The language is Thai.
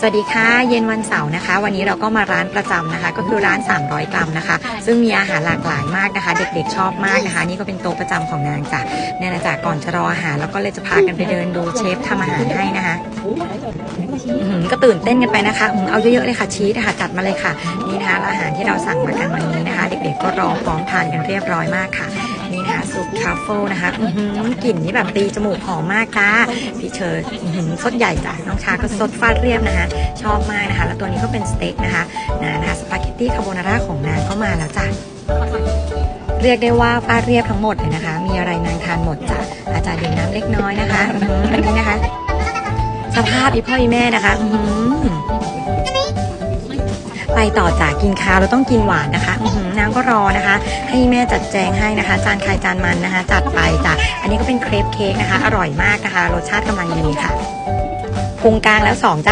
สวัสดีค่ะเย็นวันเสาร์นะคะ วันนี้เราก็มาร้านประจำนะคะ ก็คือร้าน 300 กรัมนะคะ ซึ่งมีอาหารหลากหลายมากนะคะ เด็กๆชอบมากนะคะ นี่ก็เป็นโต๊ะประจำของนางจ้ะเนี่ยนะจ๊ะก่อนจะรออาหารเราก็เลยจะพากันไปเดินดูเชฟทำอาหารให้นะคะก็ตื่นเต้นกันไปนะคะหือเอาเยอะๆเลยค่ะชีสค่ะจัดมาเลยค่ะนี่นะคะอาหารที่เราสั่งมากันวันนี้นะคะ เด็กๆก็รอพร้อมทานกันเรียบร้อยมากค่ะ นี่นะคะซุปทรัฟเฟิลนะคะกลิ่นนี่แบบตีจมูกหอมมากจ้าพี่เชอื้อหือสดใหญ่จ้ะน้องชาก็สดฟาดเรียบนะคะ ชอบมากนะคะ แล้วตัวนี้ก็เป็นสเต็กนะคะนะนะคะสปาเกตตี้คาโบนาร่าของนางก็มาแล้วจ้ะเรียกได้ว่าฟาดเรียบทั้งหมดเลยนะคะ มีอะไรนางทานหมดจ้ะอาจารย์ดื่มน้ำเล็กน้อยนะคะอันนี้นะคะ สภาพอีพ่ออีแม่นะคะอื ต่อจากกินข้าวเราต้องกินหวานนะคะอื้อหือนางก็รอนะคะ ให้แม่จัดแจงให้นะคะ จานใครจานมันนะคะ จัดไปจ้ะอันนี้ก็เป็นเครปเค้กนะคะ อร่อยมากนะคะ รสชาติกำลังดีค่ะพุงกลางแล้วสองจ้ะ